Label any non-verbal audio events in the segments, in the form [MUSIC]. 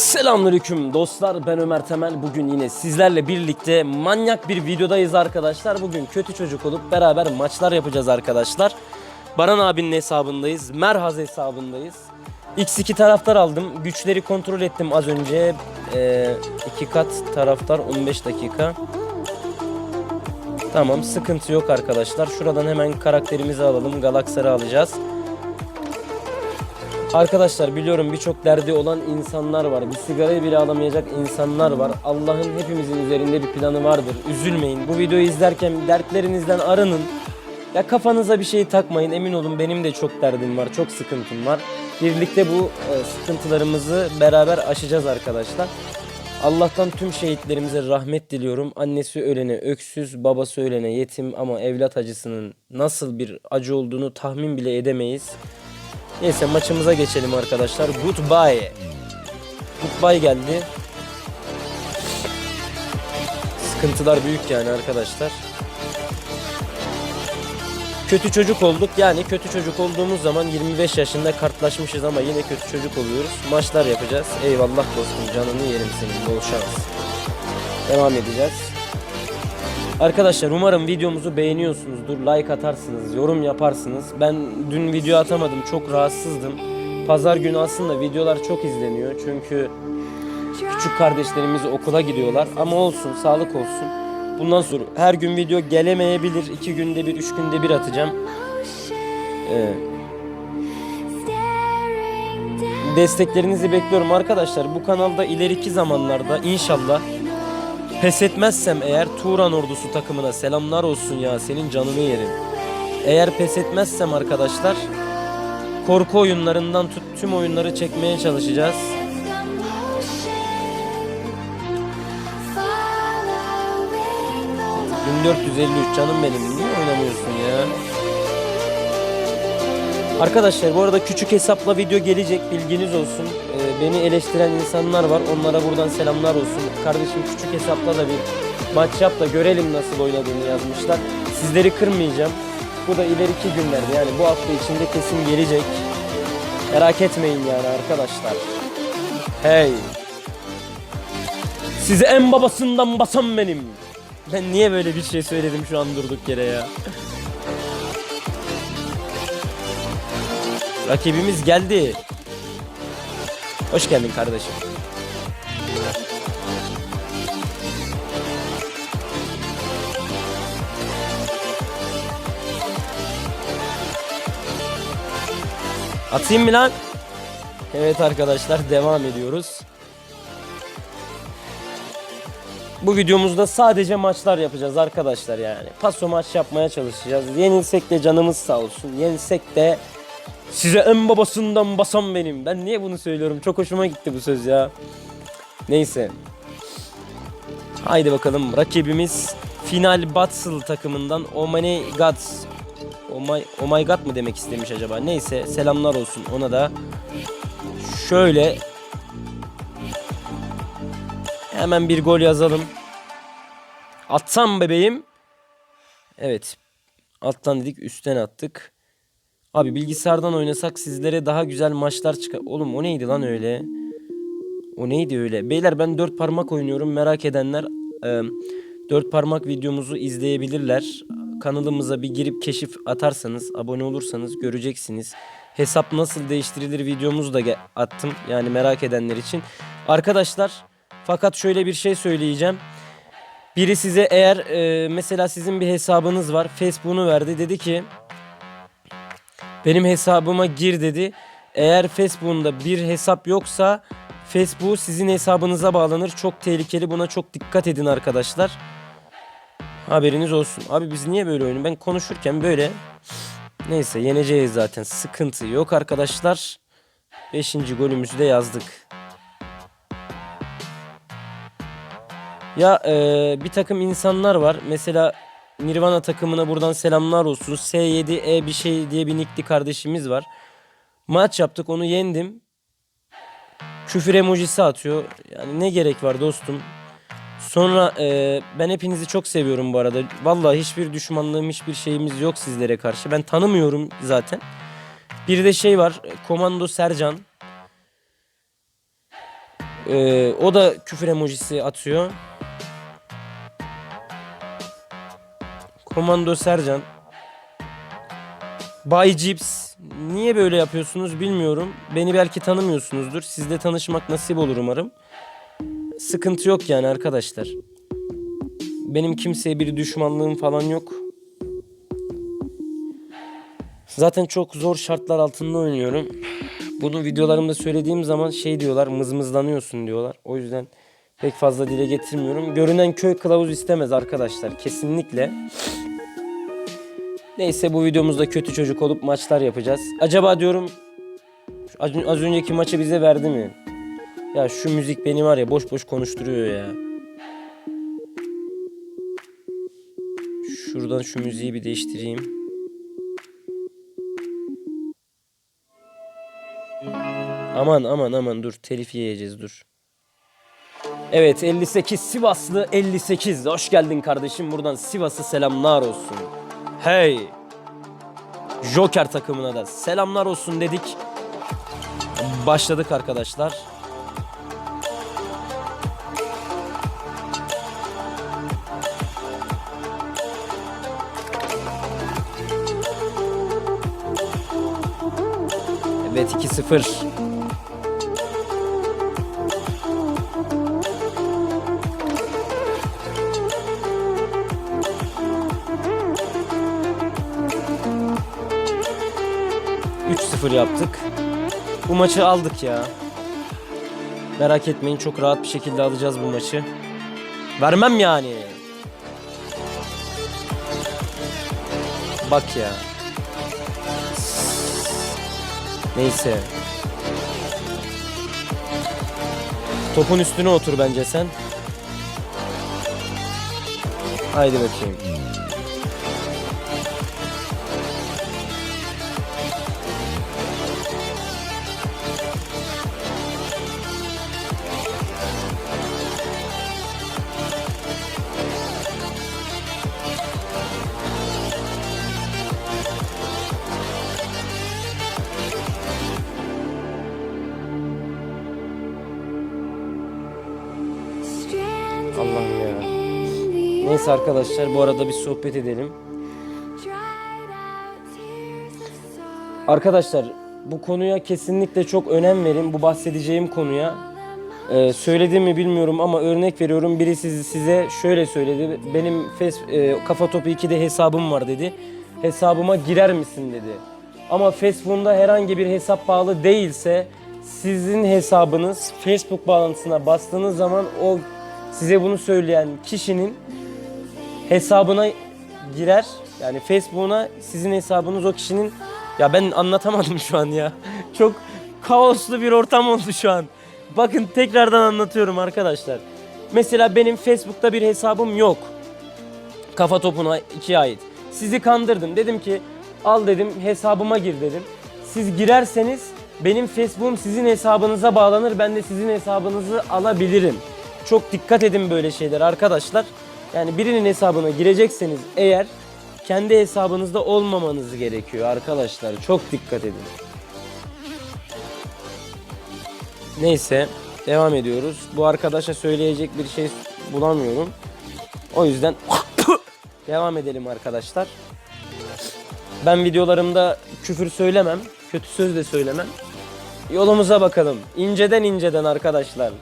Selamünaleyküm dostlar ben Ömer Temel. Bugün yine sizlerle birlikte manyak bir videodayız arkadaşlar. Bugün kötü çocuk olup beraber maçlar yapacağız arkadaşlar. Baran abinin hesabındayız Merhaz hesabındayız. X2 taraftar aldım güçleri kontrol ettim az önce. Ee, kat taraftar 15 dakika. Tamam sıkıntı yok arkadaşlar. Şuradan hemen karakterimizi alalım Galaksar'ı alacağız Arkadaşlar biliyorum birçok derdi olan insanlar var. Bir sigarayı bile alamayacak insanlar var. Allah'ın hepimizin üzerinde bir planı vardır. Üzülmeyin. Bu videoyu izlerken dertlerinizden arının. Ya kafanıza bir şey takmayın. Emin olun benim de çok derdim var. Çok sıkıntım var. Birlikte bu e, sıkıntılarımızı beraber aşacağız arkadaşlar. Allah'tan tüm şehitlerimize rahmet diliyorum. Annesi ölene öksüz, babası ölene yetim ama evlat acısının nasıl bir acı olduğunu tahmin bile edemeyiz. Neyse maçımıza geçelim arkadaşlar. Goodbye. Goodbye geldi. Sıkıntılar büyük yani arkadaşlar. Kötü çocuk olduk. Yani kötü çocuk olduğumuz zaman 25 yaşında kartlaşmışız ama yine kötü çocuk oluyoruz. Maçlar yapacağız. Eyvallah dostum canını yerim senin. Bol. Devam edeceğiz. Arkadaşlar umarım videomuzu beğeniyorsunuzdur. Like atarsınız, yorum yaparsınız. Ben dün video atamadım. Çok rahatsızdım. Pazar günü aslında videolar çok izleniyor. Çünkü küçük kardeşlerimiz okula gidiyorlar. Ama olsun, sağlık olsun. Bundan sonra her gün video gelemeyebilir. iki günde bir, üç günde bir atacağım. Ee, desteklerinizi bekliyorum arkadaşlar. Bu kanalda ileriki zamanlarda inşallah Pes etmezsem eğer Turan ordusu takımına selamlar olsun ya senin canını yerim. Eğer pes etmezsem arkadaşlar korku oyunlarından tut tüm oyunları çekmeye çalışacağız. 1453 canım benim Arkadaşlar bu arada küçük hesapla video gelecek bilginiz olsun. Ee, beni eleştiren insanlar var. Onlara buradan selamlar olsun. Kardeşim küçük hesapla da bir maç yap da görelim nasıl oynadığını yazmışlar. Sizleri kırmayacağım. Bu da ileriki günlerde yani bu hafta içinde kesin gelecek. Merak etmeyin yani arkadaşlar. Hey. Size en babasından basan benim. Ben niye böyle bir şey söyledim şu an durduk yere ya. Rakibimiz geldi. Hoş geldin kardeşim. Atayım mı lan? Evet arkadaşlar devam ediyoruz. Bu videomuzda sadece maçlar yapacağız arkadaşlar yani. Paso maç yapmaya çalışacağız. Yenilsek de canımız sağ olsun. Yenilsek de Size en babasından basan benim. Ben niye bunu söylüyorum? Çok hoşuma gitti bu söz ya. Neyse. Haydi bakalım. Rakibimiz Final Battle takımından Oh My God. Oh my, oh my God mı demek istemiş acaba? Neyse selamlar olsun ona da. Şöyle. Hemen bir gol yazalım. Atsam bebeğim. Evet. Alttan dedik üstten attık. Abi bilgisayardan oynasak sizlere daha güzel maçlar çıkar. Oğlum o neydi lan öyle? O neydi öyle? Beyler ben dört parmak oynuyorum. Merak edenler e, dört parmak videomuzu izleyebilirler. Kanalımıza bir girip keşif atarsanız, abone olursanız göreceksiniz. Hesap nasıl değiştirilir videomuzu da attım. Yani merak edenler için. Arkadaşlar fakat şöyle bir şey söyleyeceğim. Biri size eğer e, mesela sizin bir hesabınız var. Facebook'unu verdi. Dedi ki benim hesabıma gir dedi. Eğer Facebook'unda bir hesap yoksa Facebook sizin hesabınıza bağlanır. Çok tehlikeli. Buna çok dikkat edin arkadaşlar. Haberiniz olsun. Abi biz niye böyle oyunu? Ben konuşurken böyle neyse yeneceğiz zaten. Sıkıntı yok arkadaşlar. Beşinci golümüzü de yazdık. Ya e, bir takım insanlar var. Mesela Nirvana takımına buradan selamlar olsun. S7E bir şey diye bir nickli kardeşimiz var. Maç yaptık onu yendim. Küfür emojisi atıyor. Yani ne gerek var dostum. Sonra e, ben hepinizi çok seviyorum bu arada. Vallahi hiçbir düşmanlığım hiçbir şeyimiz yok sizlere karşı. Ben tanımıyorum zaten. Bir de şey var. Komando Sercan. Ee, o da küfür emojisi atıyor. Komando Sercan. Bay Cips. Niye böyle yapıyorsunuz bilmiyorum. Beni belki tanımıyorsunuzdur. Sizle tanışmak nasip olur umarım. Sıkıntı yok yani arkadaşlar. Benim kimseye bir düşmanlığım falan yok. Zaten çok zor şartlar altında oynuyorum. Bunu videolarımda söylediğim zaman şey diyorlar mızmızlanıyorsun diyorlar. O yüzden pek fazla dile getirmiyorum. Görünen köy kılavuz istemez arkadaşlar kesinlikle. Neyse bu videomuzda kötü çocuk olup maçlar yapacağız. Acaba diyorum az, önceki maçı bize verdi mi? Ya şu müzik beni var ya boş boş konuşturuyor ya. Şuradan şu müziği bir değiştireyim. Aman aman aman dur telif yiyeceğiz dur. Evet 58 Sivaslı 58. Hoş geldin kardeşim buradan Sivas'a selamlar olsun. Hey. Joker takımına da selamlar olsun dedik. Başladık arkadaşlar. Evet 2-0. Üç 0 yaptık. Bu maçı aldık ya. Merak etmeyin çok rahat bir şekilde alacağız bu maçı. Vermem yani. Bak ya. Neyse. Topun üstüne otur bence sen. Haydi bakayım. Arkadaşlar bu arada bir sohbet edelim. Arkadaşlar bu konuya kesinlikle çok önem verin. Bu bahsedeceğim konuya. Ee, söyledim mi bilmiyorum ama örnek veriyorum. Birisi size şöyle söyledi. Benim face, e, Kafa Topu 2'de hesabım var dedi. Hesabıma girer misin dedi. Ama Facebook'ta herhangi bir hesap bağlı değilse sizin hesabınız Facebook bağlantısına bastığınız zaman o size bunu söyleyen kişinin hesabına girer. Yani Facebook'una sizin hesabınız o kişinin ya ben anlatamadım şu an ya. [LAUGHS] Çok kaoslu bir ortam oldu şu an. Bakın tekrardan anlatıyorum arkadaşlar. Mesela benim Facebook'ta bir hesabım yok. Kafa topuna ikiye ait. Sizi kandırdım. Dedim ki al dedim hesabıma gir dedim. Siz girerseniz benim Facebook'um sizin hesabınıza bağlanır. Ben de sizin hesabınızı alabilirim. Çok dikkat edin böyle şeyler arkadaşlar. Yani birinin hesabına girecekseniz eğer kendi hesabınızda olmamanız gerekiyor arkadaşlar. Çok dikkat edin. Neyse devam ediyoruz. Bu arkadaşa söyleyecek bir şey bulamıyorum. O yüzden [COUGHS] devam edelim arkadaşlar. Ben videolarımda küfür söylemem, kötü söz de söylemem. Yolumuza bakalım. İnceden inceden arkadaşlar.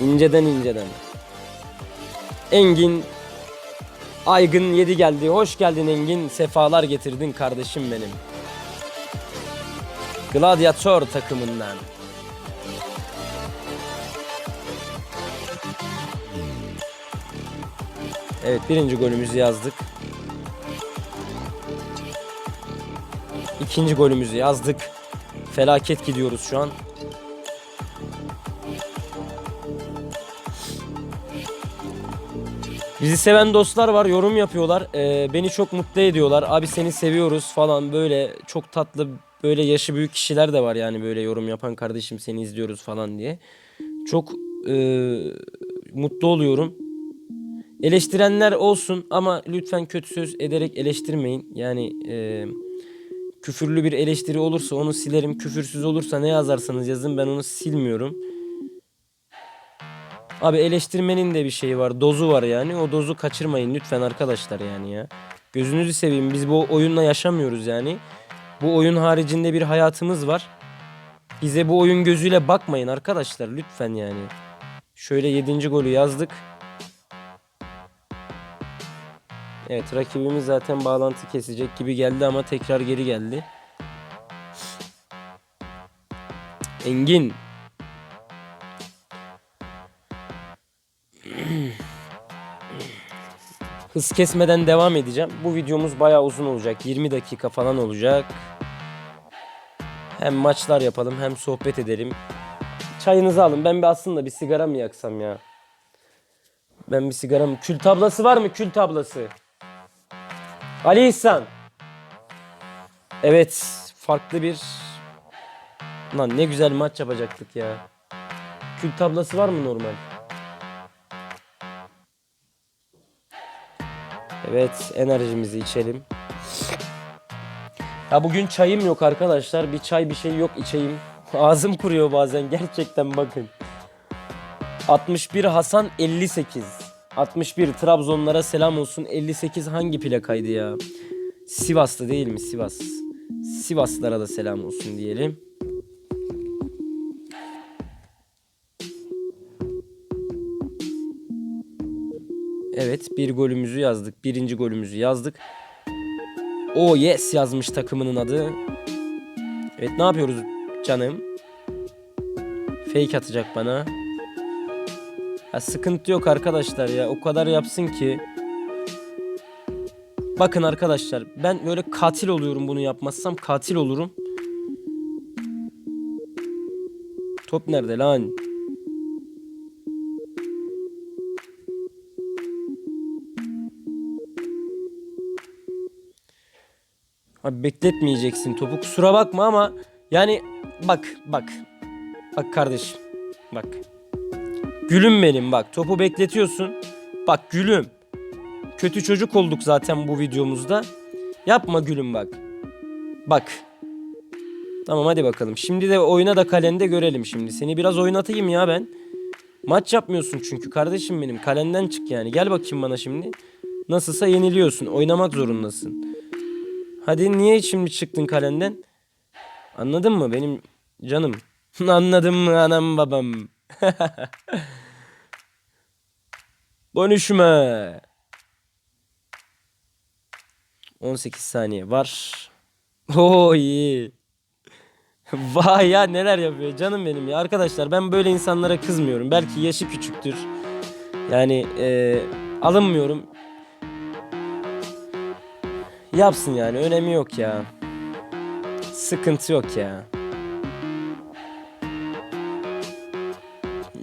İnceden inceden. Engin Aygın yedi geldi. Hoş geldin Engin. Sefalar getirdin kardeşim benim. Gladyatör takımından. Evet birinci golümüzü yazdık. İkinci golümüzü yazdık. Felaket gidiyoruz şu an. Bizi seven dostlar var, yorum yapıyorlar. Ee, beni çok mutlu ediyorlar. Abi seni seviyoruz falan böyle çok tatlı böyle yaşı büyük kişiler de var yani böyle yorum yapan kardeşim seni izliyoruz falan diye. Çok e, mutlu oluyorum. Eleştirenler olsun ama lütfen kötü söz ederek eleştirmeyin. Yani e, Küfürlü bir eleştiri olursa onu silerim. Küfürsüz olursa ne yazarsanız yazın ben onu silmiyorum. Abi eleştirmenin de bir şeyi var. Dozu var yani. O dozu kaçırmayın lütfen arkadaşlar yani ya. Gözünüzü seveyim. Biz bu oyunla yaşamıyoruz yani. Bu oyun haricinde bir hayatımız var. Bize bu oyun gözüyle bakmayın arkadaşlar lütfen yani. Şöyle 7. golü yazdık. Evet rakibimiz zaten bağlantı kesecek gibi geldi ama tekrar geri geldi. Engin. Hız kesmeden devam edeceğim. Bu videomuz bayağı uzun olacak. 20 dakika falan olacak. Hem maçlar yapalım hem sohbet edelim. Çayınızı alın. Ben bir aslında bir sigara mı yaksam ya? Ben bir sigara mı? Kül tablası var mı? Kül tablası. Ali İhsan. Evet. Farklı bir... Lan ne güzel maç yapacaktık ya. Kül tablası var mı normal? Evet enerjimizi içelim. Ya bugün çayım yok arkadaşlar. Bir çay bir şey yok içeyim. [LAUGHS] Ağzım kuruyor bazen gerçekten bakın. 61 Hasan 58. 61 Trabzonlara selam olsun. 58 hangi plakaydı ya? Sivaslı değil mi? Sivas. Sivaslılara da selam olsun diyelim. Evet bir golümüzü yazdık. Birinci golümüzü yazdık. O yes yazmış takımının adı. Evet ne yapıyoruz canım? Fake atacak bana. Ya sıkıntı yok arkadaşlar ya. O kadar yapsın ki. Bakın arkadaşlar ben böyle katil oluyorum bunu yapmazsam katil olurum. Top nerede lan? Abi bekletmeyeceksin topu. Kusura bakma ama yani bak bak. Bak kardeşim. Bak. Gülüm benim bak. Topu bekletiyorsun. Bak gülüm. Kötü çocuk olduk zaten bu videomuzda. Yapma gülüm bak. Bak. Tamam hadi bakalım. Şimdi de oyuna da kalende görelim şimdi. Seni biraz oynatayım ya ben. Maç yapmıyorsun çünkü kardeşim benim. Kalenden çık yani. Gel bakayım bana şimdi. Nasılsa yeniliyorsun. Oynamak zorundasın. Hadi niye şimdi çıktın kalenden? Anladın mı benim canım? [LAUGHS] Anladın mı anam babam? [LAUGHS] Konuşma. 18 saniye var. [LAUGHS] Oo iyi. Vay ya neler yapıyor canım benim ya. Arkadaşlar ben böyle insanlara kızmıyorum. Belki yaşı küçüktür. Yani e, alınmıyorum. Yapsın yani önemi yok ya. Sıkıntı yok ya.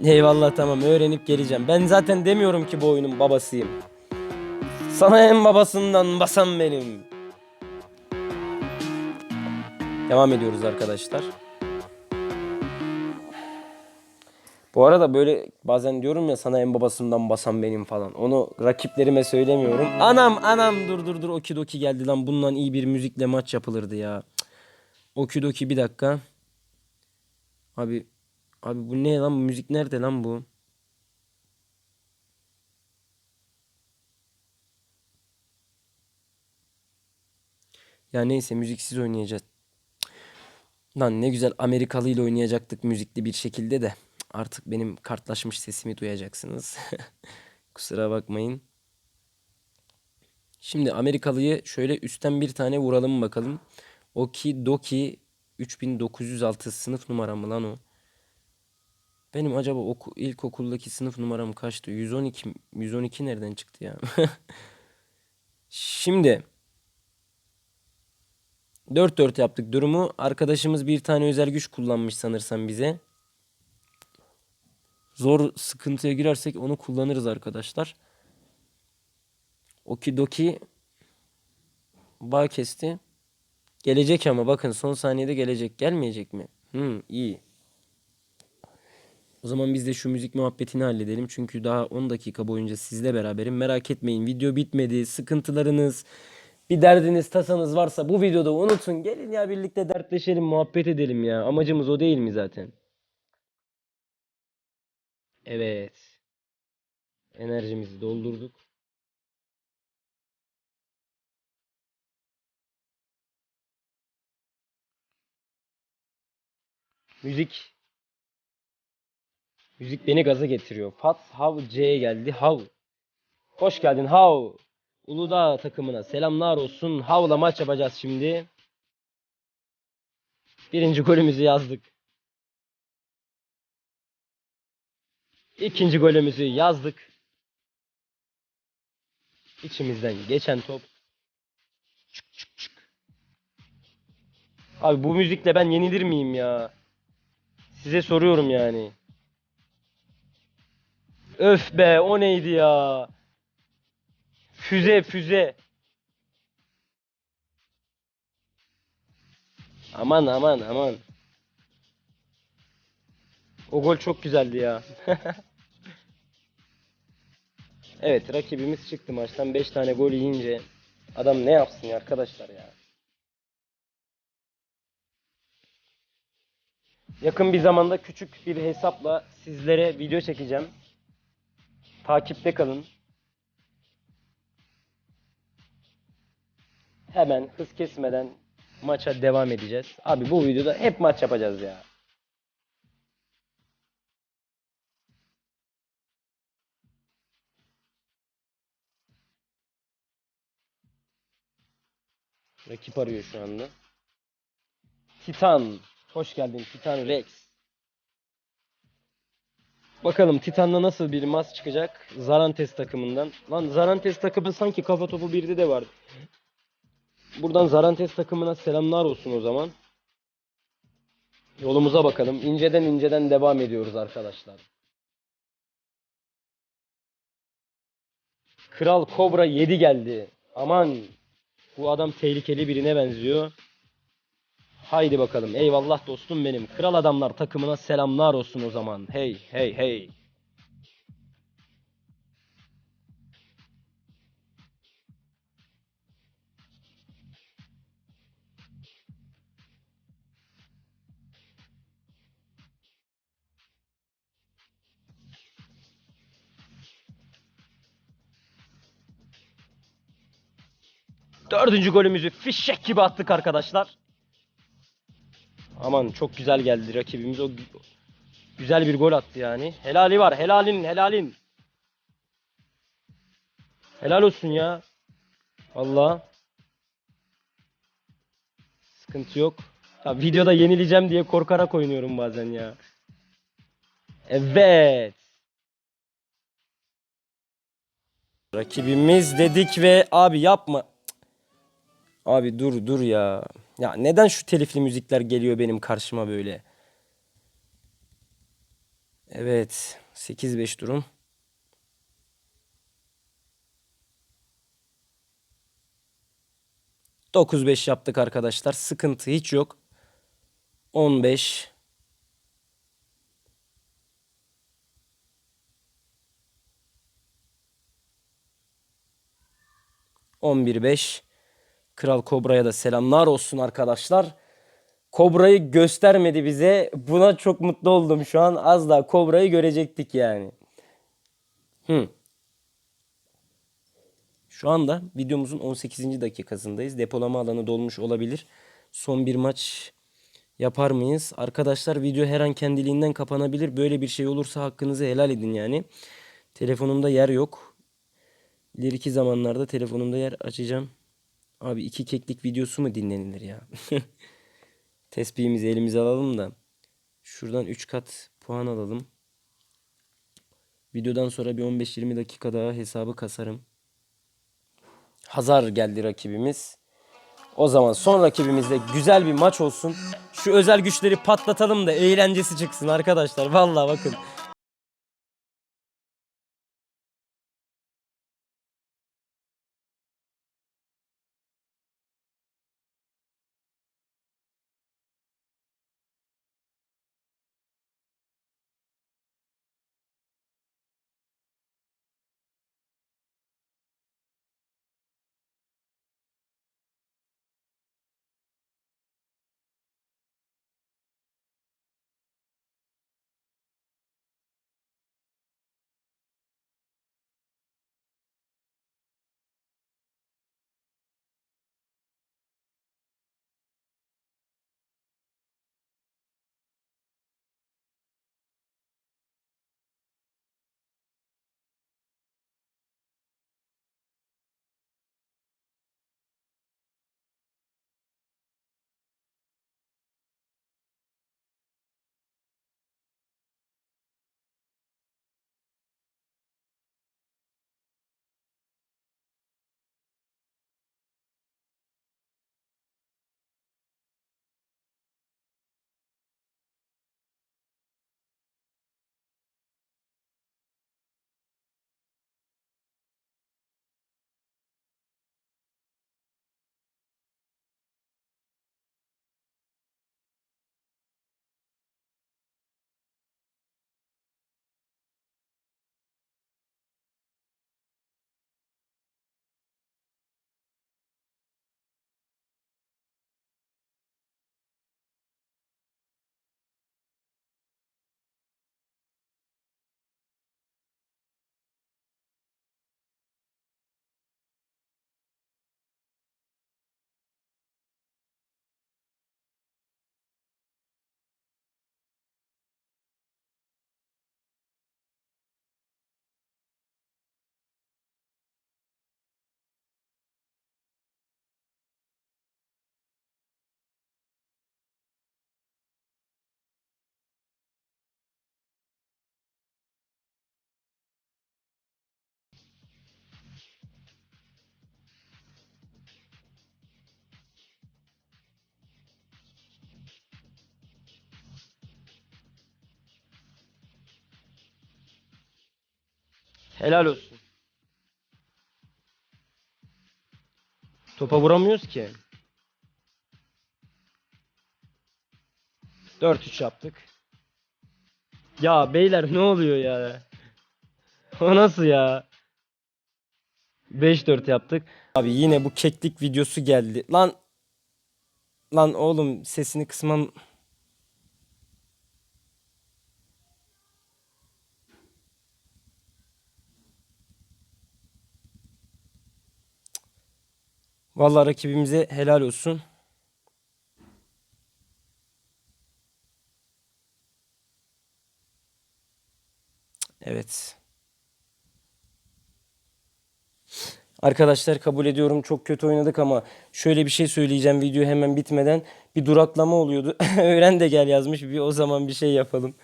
Eyvallah tamam öğrenip geleceğim. Ben zaten demiyorum ki bu oyunun babasıyım. Sana en babasından basan benim. Devam ediyoruz arkadaşlar. Bu arada böyle bazen diyorum ya sana en babasından basan benim falan. Onu rakiplerime söylemiyorum. Anam anam dur dur dur Okidoki geldi lan. Bundan iyi bir müzikle maç yapılırdı ya. Cık. Okidoki bir dakika. Abi abi bu ne lan bu müzik nerede lan bu? Ya neyse müziksiz oynayacağız. Lan ne güzel Amerikalı ile oynayacaktık müzikli bir şekilde de. Artık benim kartlaşmış sesimi duyacaksınız. [LAUGHS] Kusura bakmayın. Şimdi Amerikalıyı şöyle üstten bir tane vuralım bakalım. Okidoki 3906 sınıf numaram mı lan o? Benim acaba oku, ilkokuldaki sınıf numaram kaçtı? 112 112 nereden çıktı ya? [LAUGHS] Şimdi 4-4 yaptık durumu. Arkadaşımız bir tane özel güç kullanmış sanırsam bize. Zor sıkıntıya girersek onu kullanırız arkadaşlar. Okidoki bağ kesti. Gelecek ama bakın son saniyede gelecek. Gelmeyecek mi? Hmm, iyi. O zaman biz de şu müzik muhabbetini halledelim. Çünkü daha 10 dakika boyunca sizle beraberim. Merak etmeyin video bitmedi. Sıkıntılarınız, Bir derdiniz tasanız varsa bu videoda unutun. Gelin ya birlikte dertleşelim, muhabbet edelim ya. Amacımız o değil mi zaten? Evet. Enerjimizi doldurduk. Müzik. Müzik beni gaza getiriyor. Fat Hav C'ye geldi. Hav. Hoş geldin Hav. Uludağ takımına selamlar olsun. Hav'la maç yapacağız şimdi. Birinci golümüzü yazdık. İkinci golümüzü yazdık. İçimizden geçen top. Çık çık çık. Abi bu müzikle ben yenilir miyim ya? Size soruyorum yani. Öf be o neydi ya? Füze füze. Aman aman aman. O gol çok güzeldi ya. [LAUGHS] evet rakibimiz çıktı maçtan 5 tane gol yiyince adam ne yapsın ya arkadaşlar ya. Yakın bir zamanda küçük bir hesapla sizlere video çekeceğim. Takipte kalın. Hemen hız kesmeden maça devam edeceğiz. Abi bu videoda hep maç yapacağız ya. Rakip arıyor şu anda. Titan. Hoş geldin Titan Rex. Bakalım Titan'la nasıl bir maç çıkacak? Zarantes takımından. Lan Zarantes takımı sanki kafa topu birde de var. Buradan Zarantes takımına selamlar olsun o zaman. Yolumuza bakalım. İnceden inceden devam ediyoruz arkadaşlar. Kral Kobra 7 geldi. Aman bu adam tehlikeli birine benziyor. Haydi bakalım. Eyvallah dostum benim. Kral adamlar takımına selamlar olsun o zaman. Hey hey hey. Dördüncü golümüzü fişek gibi attık arkadaşlar. Aman çok güzel geldi rakibimiz. O gü- güzel bir gol attı yani. Helali var. Helalin, helalin. Helal olsun ya. Allah. Sıkıntı yok. Ya videoda yenileceğim diye korkarak oynuyorum bazen ya. Evet. Rakibimiz dedik ve abi yapma. Abi dur dur ya. Ya neden şu telifli müzikler geliyor benim karşıma böyle? Evet. 8-5 durum. Dokuz beş yaptık arkadaşlar. Sıkıntı hiç yok. 15 11-5 Kral Kobra'ya da selamlar olsun arkadaşlar. Kobra'yı göstermedi bize. Buna çok mutlu oldum şu an. Az daha Kobra'yı görecektik yani. Hı. Şu anda videomuzun 18. dakikasındayız. Depolama alanı dolmuş olabilir. Son bir maç yapar mıyız? Arkadaşlar video her an kendiliğinden kapanabilir. Böyle bir şey olursa hakkınızı helal edin yani. Telefonumda yer yok. İleriki zamanlarda telefonumda yer açacağım. Abi iki keklik videosu mu dinlenilir ya? [LAUGHS] Tespihimizi elimize alalım da. Şuradan 3 kat puan alalım. Videodan sonra bir 15-20 dakika daha hesabı kasarım. Hazar geldi rakibimiz. O zaman son rakibimizde güzel bir maç olsun. Şu özel güçleri patlatalım da eğlencesi çıksın arkadaşlar. Vallahi bakın. Helal olsun. Topa vuramıyoruz ki. 4-3 yaptık. Ya beyler ne oluyor ya? O nasıl ya? 5-4 yaptık. Abi yine bu keklik videosu geldi. Lan Lan oğlum sesini kısmam Vallahi rakibimize helal olsun. Evet. Arkadaşlar kabul ediyorum çok kötü oynadık ama şöyle bir şey söyleyeceğim video hemen bitmeden. Bir duraklama oluyordu. [LAUGHS] Öğren de gel yazmış. Bir o zaman bir şey yapalım.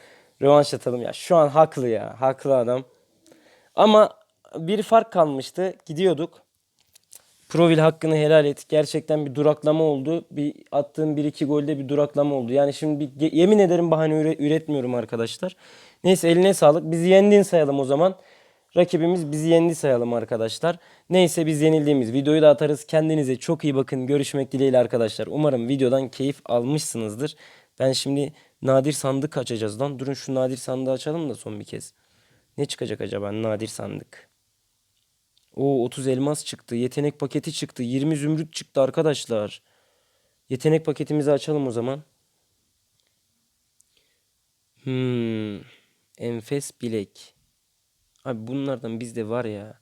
Rövanş atalım ya. Şu an haklı ya. Haklı adam. Ama bir fark kalmıştı. Gidiyorduk. Provil hakkını helal et. Gerçekten bir duraklama oldu. Bir attığım 1-2 golde bir duraklama oldu. Yani şimdi bir, yemin ederim bahane üre- üretmiyorum arkadaşlar. Neyse eline sağlık. Bizi yendin sayalım o zaman. Rakibimiz bizi yendi sayalım arkadaşlar. Neyse biz yenildiğimiz videoyu da atarız. Kendinize çok iyi bakın. Görüşmek dileğiyle arkadaşlar. Umarım videodan keyif almışsınızdır. Ben şimdi nadir sandık açacağız lan. Durun şu nadir sandığı açalım da son bir kez. Ne çıkacak acaba nadir sandık? O 30 elmas çıktı. Yetenek paketi çıktı. 20 zümrüt çıktı arkadaşlar. Yetenek paketimizi açalım o zaman. Hmm. Enfes bilek. Abi bunlardan bizde var ya.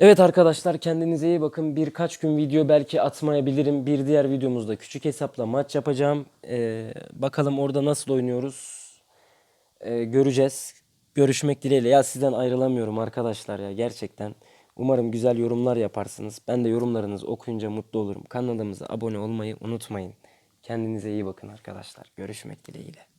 Evet arkadaşlar kendinize iyi bakın. Birkaç gün video belki atmayabilirim. Bir diğer videomuzda küçük hesapla maç yapacağım. Ee, bakalım orada nasıl oynuyoruz. Ee, göreceğiz. Görüşmek dileğiyle. Ya sizden ayrılamıyorum arkadaşlar ya gerçekten. Umarım güzel yorumlar yaparsınız. Ben de yorumlarınızı okuyunca mutlu olurum. Kanalımıza abone olmayı unutmayın. Kendinize iyi bakın arkadaşlar. Görüşmek dileğiyle.